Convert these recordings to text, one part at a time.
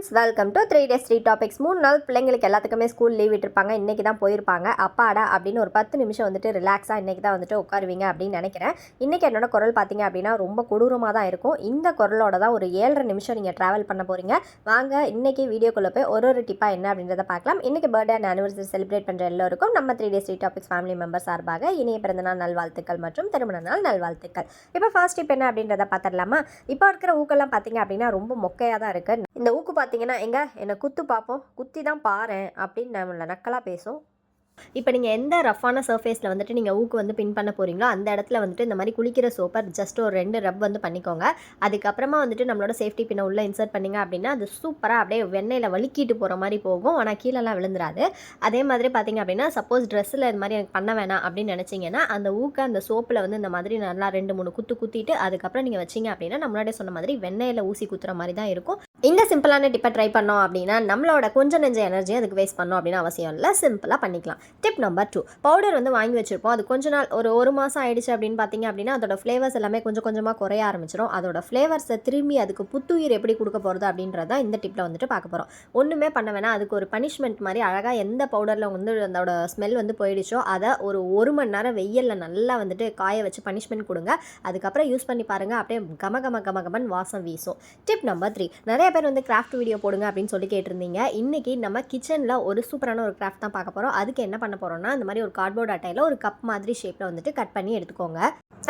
Friends welcome to three days three topics மூணு நாள் பிள்ளைங்களுக்கு எல்லாத்துக்குமே ஸ்கூல் லீவ் விட்டுருப்பாங்க. இன்றைக்கி தான் போயிருப்பாங்க. அப்பாடா அப்படின்னு ஒரு பத்து நிமிஷம் வந்துட்டு ரிலாக்ஸாக இன்றைக்கி தான் வந்துட்டு உட்காருவீங்க அப்படின்னு நினைக்கிறேன். இன்றைக்கி என்னோட குரல் பார்த்தீங்க அப்படின்னா ரொம்ப கொடூரமாக தான் இருக்கும். இந்த குரலோட தான் ஒரு ஏழரை நிமிஷம் நீங்கள் ட்ராவல் பண்ண போகிறீங்க வாங்க இன்றைக்கி வீடியோக்குள்ளே போய் ஒரு ஒரு டிப்பாக என்ன அப்படின்றத பார்க்கலாம். இன்றைக்கி பர்த்டே அண்ட் ஆனிவர்சரி செலிப்ரேட் பண்ணுற எல்லோருக்கும் நம்ம three days three topics family member சார்பாக இனிய பிறந்தநாள் நல்வாழ்த்துக்கள் மற்றும் திருமண நாள் நல்வாழ்த்துக்கள். இப்போ ஃபர்ஸ்ட் டிப் என்ன அப்படின்றத பார்த்துடலாமா? இப்போ இருக்கிற ஊக்கெல்லாம் பார்த்தீங்க அப்படின்னா ரொம்ப மொக்கையாக தான் இருக்குது இந்த ஊக்கு பார்த்தீங்கன்னா எங்க என்னை குத்து பார்ப்போம் குத்தி தான் பாரு அப்படின்னு நம்மளை நக்கலாக பேசும் இப்போ நீங்கள் எந்த ரஃப்பான சர்ஃபேஸில் வந்துட்டு நீங்கள் ஊக்கு வந்து பின் பண்ண போகிறீங்களோ அந்த இடத்துல வந்துட்டு இந்த மாதிரி குளிக்கிற சோப்பர் ஜஸ்ட் ஒரு ரெண்டு ரப் வந்து பண்ணிக்கோங்க. அதுக்கப்புறமா வந்துட்டு நம்மளோட சேஃப்டி பின்னை உள்ளே இன்சர்ட் பண்ணிங்க அப்படின்னா அது சூப்பராக அப்படியே வெண்ணெயில் வலிக்கிட்டு போகிற மாதிரி போகும். ஆனால் கீழெல்லாம் விழுந்துராது. அதே மாதிரி பார்த்தீங்க அப்படின்னா சப்போஸ் ட்ரெஸ்ஸில் இது மாதிரி எனக்கு பண்ண வேணாம் அப்படின்னு நினச்சிங்கன்னா அந்த ஊக்க அந்த சோப்பில் வந்து இந்த மாதிரி நல்லா ரெண்டு மூணு குத்து குத்திட்டு அதுக்கப்புறம் நீங்கள் வச்சிங்க அப்படின்னா நம்ம சொன்ன மாதிரி வெண்ணெயில் ஊசி குத்துற மாதிரி தான் இருக்கும். இந்த சிம்பிளான டிப்பை ட்ரை பண்ணோம் அப்படின்னா நம்மளோட கொஞ்சம் நெஞ்ச எனர்ஜி அதுக்கு வேஸ்ட் பண்ணோம் அப்படின்னு அவசியம் இல்லை. சிம்பிளாக பண்ணிக்கலாம். டிப் நம்பர் டூ பவுடர் வந்து வாங்கி வச்சிருப்போம். அது கொஞ்ச நாள் ஒரு ஒரு மாதம் ஆயிடுச்சு அப்படின்னு பார்த்தீங்க அப்படின்னா அதோட ஃப்ளேவர்ஸ் எல்லாமே கொஞ்சம் கொஞ்சமாக குறைய ஆரம்பிச்சிடும் அதோட ஃப்ளேவர்ஸை திரும்பி அதுக்கு புத்துயிர் எப்படி கொடுக்க போகிறது அப்படின்றத இந்த டிப்பில் வந்துட்டு பார்க்க போகிறோம் ஒன்றுமே பண்ண வேணாம். அதுக்கு ஒரு பனிஷ்மெண்ட் மாதிரி அழகாக எந்த பவுடரில் வந்து அதோட ஸ்மெல் வந்து போயிடுச்சோ அதை ஒரு ஒரு மணி நேரம் வெயிலில் நல்லா வந்துட்டு காய வச்சு பனிஷ்மெண்ட் கொடுங்க. அதுக்கப்புறம் யூஸ் பண்ணி பாருங்கள் அப்படியே கம கம கம கமன் வாசம் வீசும். டிப் நம்பர் த்ரீ நிறைய பேர் வந்து கிராஃப்ட் வீடியோ போடுங்க அப்படின்னு சொல்லி கேட்டிருந்தீங்க. இன்னைக்கு நம்ம கிச்சனில் ஒரு சூப்பரான ஒரு கிராஃப்ட் தான் பார்க்க போகிறோம் அதுக்கு என்ன பண்ண போகிறோம்னா இந்த மாதிரி ஒரு கார்ட்போர்ட் அட்டையில் ஒரு கப் மாதிரி ஷேப்பில் வந்துட்டு கட் பண்ணி எடுத்துக்கோங்க.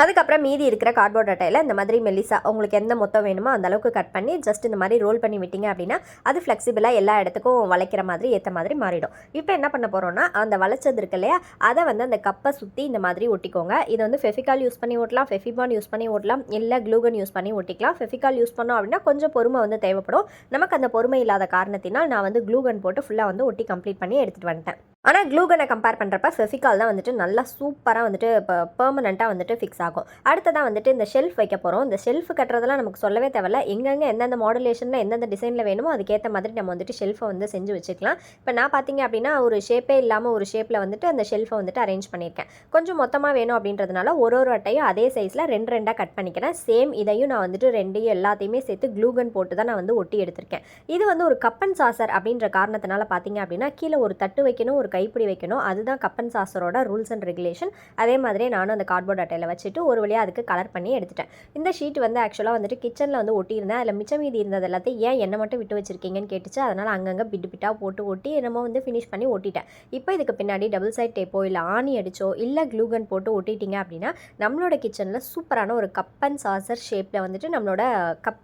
அதுக்கப்புறம் மீதி இருக்கிற கார்ட்போர்ட் அட்டையில் இந்த மாதிரி மெல்லிசா உங்களுக்கு எந்த மொத்தம் வேணுமோ அந்த அளவுக்கு கட் பண்ணி ஜஸ்ட் இந்த மாதிரி ரோல் பண்ணி விட்டீங்க அப்படின்னா அது ஃப்ளெக்சிபிளாக எல்லா இடத்துக்கும் வளைக்கிற மாதிரி ஏற்ற மாதிரி மாறிடும். இப்போ என்ன பண்ண போகிறோம்னா அந்த வளைச்சது இருக்கு இல்லையா அதை வந்து அந்த கப்பை சுற்றி இந்த மாதிரி ஒட்டிக்கோங்க. இது வந்து ஃபெஃபிகால் யூஸ் பண்ணி ஓட்டலாம் ஃபெஃபிபான் யூஸ் பண்ணி ஓட்டலாம் இல்லை க்ளூகன் யூஸ் பண்ணி ஒட்டிக்கலாம். ஃபெஃபிகால் யூஸ் பண்ணோம் அப்படின்னா கொஞ்சம் பொறுமை வந்து தேவைப்படும். நமக்கு அந்த பொறுமை இல்லாத காரணத்தினால் நான் வந்து க்ளூகன் போட்டு ஃபுல்லாக வந்து ஒட்டி கம்ப்ளீட் பண்ணி எடுத்துகிட்டு வந்துட்டேன். ஆனால் க்ளூகனை கம்பேர் பண்ணுறப்ப ஃபெஃபிகால் தான் வந்துட்டு நல்லா சூப்பராக வந்துட்டு இப்போ பெர்மனெண்ட்டாக வந்துட்டு ஃபிக்ஸ் ஆகும். அடுத்ததான் வந்துட்டு இந்த ஷெல்ஃப் வைக்க போகிறோம் இந்த ஷெல்ஃப் கட்டுறதெல்லாம் நமக்கு சொல்லவே தேவையில்ல. எங்கெங்கே எந்தெந்த மாடுலேஷனில் எந்தெந்த டிசைனில் வேணுமோ அதுக்கேற்ற மாதிரி நம்ம வந்துட்டு ஷெல்ஃபை வந்து செஞ்சு வச்சுக்கலாம். இப்போ நான் பார்த்தீங்க அப்படின்னா ஒரு ஷேப்பே இல்லாமல் ஒரு ஷேப்பில் வந்துட்டு அந்த ஷெல்ஃபை வந்துட்டு அரேஞ்ச் பண்ணியிருக்கேன். கொஞ்சம் மொத்தமாக வேணும் அப்படின்றதுனால ஒரு ஒரு அட்டையும் அதே சைஸில் ரெண்டு ரெண்டாக கட் பண்ணிக்கிறேன். சேம் இதையும் நான் வந்துட்டு ரெண்டையும் எல்லாத்தையுமே சேர்த்து க்ளூகன் போட்டு தான் நான் வந்து ஒட்டி எடுத்திருக்கேன். இது வந்து ஒரு கப்பன் சாசர் அப்படின்ற காரணத்தினால பார்த்தீங்க அப்படின்னா கீழே ஒரு தட்டு வைக்கணும் ஒரு கைப்பிடி வைக்கணும். அதுதான் கப்பன் சாசரோட ரூல்ஸ் அண்ட் ரெகுலேஷன். அதே மாதிரி நானும் அந்த கார்ட்போர்ட் அட்டையில் வச்சுட்டு ஒரு வழியாக அதுக்கு கலர் பண்ணி எடுத்துட்டேன். இந்த ஷீட் வந்து ஆக்சுவலாக வந்துட்டு கிச்சனில் வந்து ஒட்டியிருந்தேன். அதில் மிச்சம் மீதி இருந்தது எல்லாத்தையும் ஏன் என்ன மட்டும் விட்டு வச்சிருக்கீங்கன்னு கேட்டுச்சு. அதனால் அங்கங்கே பிட்டு பிட்டாக போட்டு ஒட்டி என்னமோ வந்து ஃபினிஷ் பண்ணி ஒட்டிட்டேன். இப்போ இதுக்கு பின்னாடி டபுள் சைட் டேப்போ இல்லை ஆணி அடிச்சோ இல்லை க்ளூகன் போட்டு ஒட்டிட்டீங்க அப்படின்னா நம்மளோட கிச்சனில் சூப்பரான ஒரு கப்பன் சாசர் ஷேப்பில் வந்துட்டு நம்மளோட கப்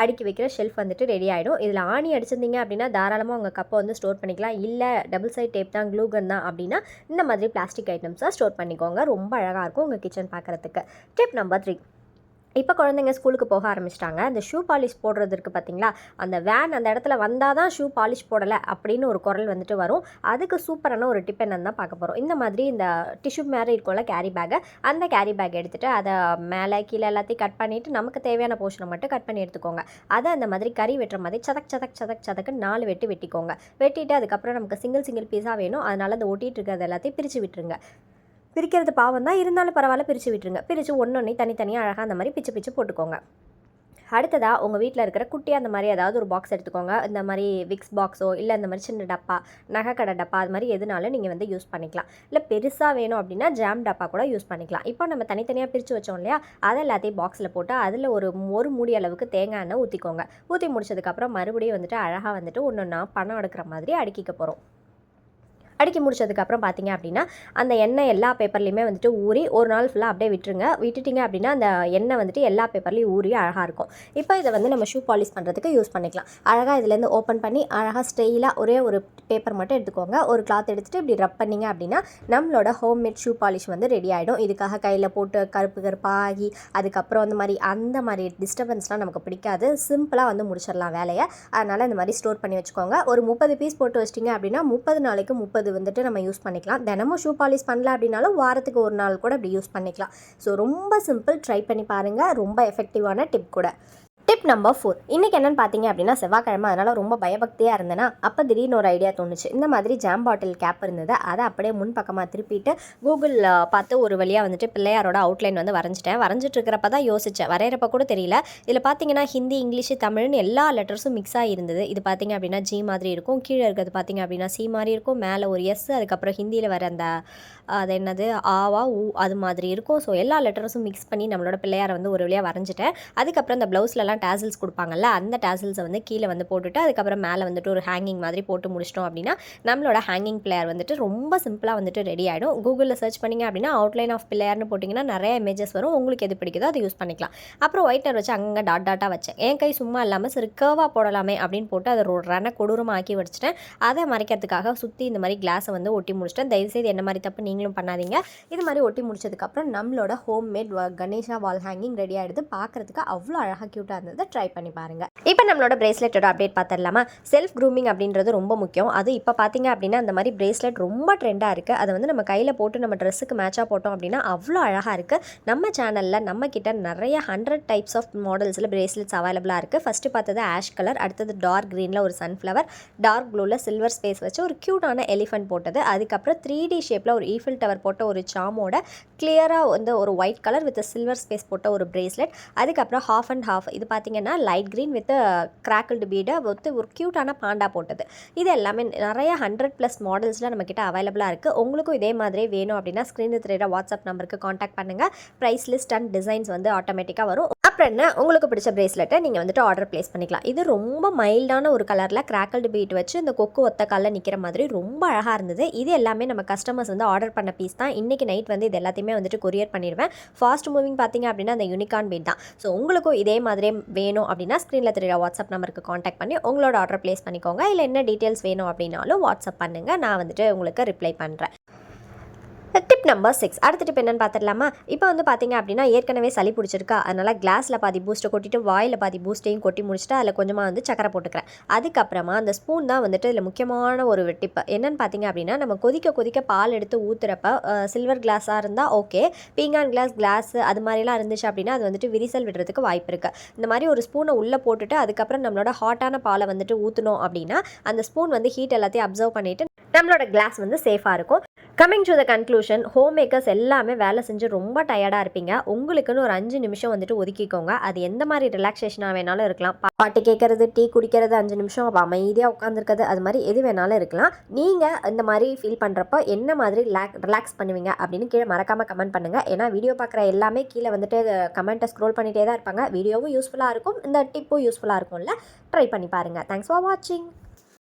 அடுக்கி வைக்கிற ஷெல்ஃப் வந்துட்டு ரெடி ஆகிடும் இதில் ஆணி அடிச்சிருந்தீங்க அப்படின்னா தாராளமாக உங்கள் கப்பை வந்து ஸ்டோர் பண்ணிக்கலாம். இல்லை டபுள் சைட் டேப் தான் க்ளூகன் தான் அப்படின்னா இந்த மாதிரி பிளாஸ்டிக் ஐட்டம்ஸாக ஸ்டோர் பண்ணிக்கோங்க. ரொம்ப அழகாக இருக்கும் உங்கள் கிச்சன் பார்க்குறதுக்கு. டிப் நம்பர் த்ரீ இப்போ குழந்தைங்க ஸ்கூலுக்கு போக ஆரம்பிச்சிட்டாங்க. அந்த ஷூ பாலிஷ் போடுறது இருக்குது பார்த்தீங்களா அந்த வேன் அந்த இடத்துல வந்தால் தான் ஷூ பாலிஷ் போடலை அப்படின்னு ஒரு குரல் வந்துட்டு வரும். அதுக்கு சூப்பரான ஒரு டிப் என்னன்னு தான் பார்க்க போகிறோம் இந்த மாதிரி இந்த டிஷ்யூ மாதிரி இருக்கும்ல கேரி பேக்கை அந்த கேரி பேக் எடுத்துகிட்டு அதை மேலே கீழே எல்லாத்தையும் கட் பண்ணிவிட்டு நமக்கு தேவையான போர்ஷனை மட்டும் கட் பண்ணி எடுத்துக்கோங்க. அதை அந்த மாதிரி கறி வெட்டுற மாதிரி சதக் சதக் சதக் சதக்கு நாலு வெட்டி வெட்டிக்கோங்க. வெட்டிட்டு அதுக்கப்புறம் நமக்கு சிங்கிள் சிங்கிள் பீஸாக வேணும். அதனால் அந்த ஒட்டிகிட்டு இருக்கிறது எல்லாத்தையும் பிரித்து விட்டுருங்க. பிரிக்கிறது பாவம் தான். இருந்தாலும் பரவாயில்ல பிரித்து விட்டுருங்க. பிரித்து ஒன்று ஒன்று தனித்தனியாக அழகாக அந்த மாதிரி பிச்சு பிச்சு போட்டுக்கோங்க. அடுத்ததாக உங்கள் வீட்டில் இருக்கிற குட்டி அந்த மாதிரி ஏதாவது ஒரு பாக்ஸ் எடுத்துக்கோங்க. இந்த மாதிரி விக்ஸ் பாக்ஸோ இல்லை இந்த மாதிரி சின்ன டப்பா நகைக்கடை டப்பா அது மாதிரி எதுனாலும் நீங்கள் வந்து யூஸ் பண்ணிக்கலாம். இல்லை பெருசாக வேணும் அப்படின்னா ஜாம் டப்பா கூட யூஸ் பண்ணிக்கலாம். இப்போ நம்ம தனித்தனியாக பிரித்து வச்சோம் இல்லையா அதை எல்லாத்தையும் பாக்ஸில் போட்டு அதில் ஒரு ஒரு மூடி அளவுக்கு தேங்காய் எண்ணெய் ஊற்றிக்கோங்க ஊற்றி முடிச்சதுக்கப்புறம் மறுபடியும் வந்துட்டு அழகாக வந்துட்டு ஒன்று ஒன்றா பணம் எடுக்கிற மாதிரி அடுக்கிக்க போகிறோம் அடுக்கி முடிச்சதுக்கப்புறம் பார்த்தீங்க அப்படின்னா அந்த எண்ணெய் எல்லா பேப்பர்லேயுமே வந்துட்டு ஊறி ஒரு நாள் ஃபுல்லாக அப்படியே விட்டுருங்க. விட்டுட்டிங்க அப்படின்னா அந்த எண்ணெய் வந்துட்டு எல்லா பேப்பர்லேயும் ஊறி அழகாக இருக்கும். இப்போ இதை வந்து நம்ம ஷூ பாலிஷ் பண்ணுறதுக்கு யூஸ் பண்ணிக்கலாம். அழகாக இதுலேருந்து ஓப்பன் பண்ணி அழகாக ஸ்டெயிலாக ஒரே ஒரு பேப்பர் மட்டும் எடுத்துக்கோங்க. ஒரு கிளாத் எடுத்துகிட்டு இப்படி ரப் பண்ணிங்க அப்படின்னா நம்மளோட ஹோம்மேட் ஷூ பாலிஷ் வந்து ரெடி ஆகிடும் இதுக்காக கையில் போட்டு கருப்பு கருப்பாகி அதுக்கப்புறம் அந்த மாதிரி அந்த மாதிரி டிஸ்டர்பன்ஸ்லாம் நமக்கு பிடிக்காது. சிம்பிளாக வந்து முடிச்சிடலாம் வேலையை. அதனால் இந்த மாதிரி ஸ்டோர் பண்ணி வச்சுக்கோங்க. ஒரு முப்பது பீஸ் போட்டு வச்சிட்டிங்க அப்படின்னா முப்பது நாளைக்கு முப்பது வந்துட்டு நம்ம யூஸ் பண்ணிக்கலாம். தினமும் ஷூ பாலிஷ் பண்ணல அப்படின்னாலும் வாரத்துக்கு ஒரு நாள் கூட அப்படி யூஸ் பண்ணிக்கலாம். ஸோ ரொம்ப சிம்பிள் ட்ரை பண்ணி பாருங்கள் ரொம்ப எஃபெக்டிவான டிப் கூட. டிப் நம்பர் ஃபோர் இன்றைக்கி என்னென்னு பார்த்தீங்க அப்படின்னா செவ்வாய்க்கிழமை அதனால் ரொம்ப பயபக்தியாக இருந்தேன்னா அப்போ திடீர்னு ஒரு ஐடியா தோணுச்சு. இந்த மாதிரி ஜாம் பாட்டில் கேப் இருந்தது. அதை அப்படியே முன் பக்கமாக திருப்பிட்டு கூகுள் பார்த்து ஒரு வழியாக வந்துட்டு பிள்ளையாரோட அவுட்லைன் வந்து வரைஞ்சிட்டேன். வரைஞ்சிட்டு இருக்கிறப்ப தான் யோசித்தேன் வரைகிறப்ப கூட தெரியல. இதில் பார்த்தீங்கன்னா ஹிந்தி இங்கிலீஷ் தமிழ்னு எல்லா லெட்டர்ஸும் மிக்ஸ் ஆகிருந்தது இது பார்த்தீங்க அப்படின்னா ஜி மாதிரி இருக்கும். கீழே இருக்கிறது பார்த்தீங்க அப்படின்னா சி மாதிரி இருக்கும். மேலே ஒரு எஸ் அதுக்கப்புறம் ஹிந்தியில் வர அந்த அது என்னது? ஆவா ஊ அது மாதிரி இருக்கும். ஸோ எல்லா லெட்டர்ஸும் மிக்ஸ் பண்ணி நம்மளோட பிள்ளையாரை வந்து ஒரு வழியாக வரைஞ்சிட்டேன். அதுக்கப்புறம் இந்த ப்ளவுஸ்லலாம் டேசல்ஸ் கொடுப்பாங்கல்ல அந்த டேசல்ஸை வந்து கீழே வந்து போட்டுட்டு அதுக்கப்புறம் மேலே வந்துட்டு ஒரு ஹேங்கிங் மாதிரி போட்டு முடிச்சிட்டோம் அப்படின்னா நம்மளோட ஹேங்கிங் பிளேயர் வந்துட்டு ரொம்ப சிம்பிளாக வந்துட்டு ரெடி ஆகிடும் கூகுளில் சர்ச் பண்ணிங்க அப்படின்னா அவுட்லைன் ஆஃப் பிளேயர்னு போட்டிங்கன்னா நிறைய இமேஜஸ் வரும். உங்களுக்கு எது பிடிக்குதோ அதை யூஸ் பண்ணிக்கலாம். அப்புறம் ஒயிட்னர் வச்சு அங்கே டாட் டாட்டாக வச்சேன். என் கை சும்மா இல்லாமல் சரி கேர்வாக போடலாமே அப்படின்னு போட்டு அதை ஒரு ரன கொடூரமாக ஆக்கி வச்சுட்டேன் அதை மறைக்கிறதுக்காக சுற்றி இந்த மாதிரி கிளாஸை வந்து ஒட்டி முடிச்சிட்டேன். தயவுசெய்து என்ன மாதிரி தப்பு நீங்களும் பண்ணாதீங்க. இது மாதிரி ஒட்டி முடிச்சதுக்கப்புறம் நம்மளோட home made Ganesha wall hanging ready ஆகிடுது பார்க்குறதுக்கு அவ்வளோ அழகாக க்யூட்டாக இருந்தது. ட்ரை பண்ணி பாருங்க. இப்போ நம்மளோட பிரேஸ்லெட்டோட அப்டேட் பார்த்துடலாமா செல்ஃப் க்ரூமிங் அப்படின்றது ரொம்ப முக்கியம். அது இப்போ பார்த்தீங்க அப்படின்னா அந்த மாதிரி பிரேஸ்லெட் ரொம்ப ட்ரெண்டாக இருக்குது அதை வந்து நம்ம கையில் போட்டு நம்ம ட்ரெஸ்ஸுக்கு மேட்சாக போட்டோம் அப்படின்னா அவ்வளோ அழகாக இருக்குது நம்ம சேனலில் நம்ம கிட்ட நிறைய ஹண்ட்ரட் டைப்ஸ் ஆஃப் மாடல்ஸில் பிரேஸ்லெட்ஸ் அவைலபிளாக இருக்குது ஃபஸ்ட்டு பார்த்தது ஆஷ் கலர் அடுத்தது டார்க் க்ரீனில் ஒரு சன்ஃப்ளவர் டார்க் ப்ளூவில் சில்வர் ஸ்பேஸ் வச்சு ஒரு க்யூட்டான எலிஃபென்ட் போட்டது. அதுக்கப்புறம் த்ரீ டி ஷேப்பில் ஒரு ஈஃபில் டவர் போட்ட ஒரு சாமோட கிளியராக வந்து ஒரு white colour with silver space போட்ட ஒரு பிரேஸ்லெட் அதுக்கப்புறம் ஹாஃப் அண்ட் ஹாஃப் இது பார்த்தீங்கன்னா லைட் க்ரீன் வித் கிராக்கிள்டு பீடை வித் ஒரு க்யூட்டான பாண்டா போட்டது. இது எல்லாமே நிறைய ஹண்ட்ரட் ப்ளஸ் மாடல்ஸில் நம்மக்கிட்ட அவைலபிளாக இருக்குது உங்களுக்கும் இதே மாதிரி வேணும் அப்படின்னா ஸ்க்ரீன் திரையிட வாட்ஸ்அப் நம்பருக்கு காண்டாக்ட் பண்ணுங்கள் ப்ரைஸ் லிஸ்ட் அண்ட் டிசைன்ஸ் வந்து ஆட்டோமேட்டிக்காக வரும். அப்புறம் என்ன உங்களுக்கு பிடிச்ச பிரேஸ்லெட்டை நீங்கள் வந்துட்டு ஆர்டர் ப்ளேஸ் பண்ணிக்கலாம். இது ரொம்ப மைல்டான ஒரு கலரில் கிராக்கிள்டு பீட் வச்சு இந்த கொக்கு ஒத்த காலில் நிற்கிற மாதிரி ரொம்ப அழகாக இருந்தது. இது எல்லாமே நம்ம கஸ்டமர்ஸ் வந்து ஆர்டர் பண்ண பீஸ் தான். இன்றைக்கி நைட் வந்து இது எல்லாத்தையுமே வந்துட்டு கொரியர் பண்ணிடுவேன் ஃபாஸ்ட் மூவிங் பார்த்தீங்க அப்படின்னா அந்த யூனிகான் பீட் தான். ஸோ உங்களுக்கும் இதே மாதிரி வேணும் அப்படின்னா ஸ்க்ரீனில் தெரியுற வாட்ஸ்அப் நம்பருக்கு காண்டாக்ட் பண்ணி உங்களோட ஆர்டர் ப்ளேஸ் பண்ணிக்கோங்க. இல்லை என்ன டீட்டெயில்ஸ் வேணும் அப்படின்னாலும் வாட்ஸ்அப் பண்ணுங்கள் நான் வந்துட்டு உங்களுக்கு ரிப்ளை பண்ணுறேன் டிப் நம்பர் சிக்ஸ் அடுத்த டிப் என்னன்னு பார்த்துடலாமா? இப்போ வந்து பார்த்தீங்க அப்படின்னா ஏற்கனவே சளி பிடிச்சிருக்கா. அதனால் கிளாஸில் பாதி பூஸ்ட்டை கொட்டிட்டு வாயில் பாதி பூஸ்ட்டையும் கொட்டி முடிச்சுட்டு அதில் கொஞ்சமாக வந்து சக்கரை போட்டுக்கிறேன். அதுக்கப்புறமா அந்த ஸ்பூன் தான் வந்துட்டு இதில் முக்கியமான ஒரு டிப் என்னன்னு பார்த்தீங்க அப்படின்னா நம்ம கொதிக்க கொதிக்க பால் எடுத்து ஊற்றுறப்ப சில்வர் கிளாஸாக இருந்தால் ஓகே பீங்கான் கிளாஸ் கிளாஸ் அது மாதிரிலாம் இருந்துச்சு அப்படின்னா அது வந்துட்டு விரிசல் விடுறதுக்கு வாய்ப்பு இருக்குது இந்த மாதிரி ஒரு ஸ்பூனை உள்ளே போட்டுட்டு அதுக்கப்புறம் நம்மளோட ஹாட்டான பாலை வந்துட்டு ஊற்றணும் அப்படின்னா அந்த ஸ்பூன் வந்து ஹீட் எல்லாத்தையும் அப்சர்வ் பண்ணிவிட்டு நம்மளோட கிளாஸ் வந்து சேஃபாக இருக்கும். Coming to the conclusion home makers எல்லாமே வேலை செஞ்சு ரொம்ப டயர்டாக இருப்பீங்க. உங்களுக்குன்னு ஒரு அஞ்சு நிமிஷம் வந்துட்டு ஒதுக்கிக்கோங்க. அது எந்த மாதிரி ரிலாக்ஸேஷனாக வேணாலும் இருக்கலாம். பாட்டு கேட்கறது டீ குடிக்கிறது அஞ்சு நிமிஷம் அப்போ அமைதியாக உட்காந்துருக்கிறது அது மாதிரி எது வேணாலும் இருக்கலாம். நீங்கள் இந்த மாதிரி ஃபீல் பண்ணுறப்போ என்ன மாதிரி ரிலாக்ஸ் பண்ணுவீங்க அப்படின்னு கீழே மறக்காமல் கமெண்ட் பண்ணுங்கள் ஏன்னா வீடியோ பார்க்குற எல்லாமே கீழே வந்துட்டு கமெண்ட்டை ஸ்க்ரோல் பண்ணிகிட்டே தான் இருப்பாங்க. வீடியோவும் யூஸ்ஃபுல்லாக இருக்கும். இந்த டிப்பும் யூஸ்ஃபுல்லாக இருக்கும்ல. ட்ரை பண்ணி பாருங்கள் தேங்க்ஸ் ஃபார் வாட்சிங்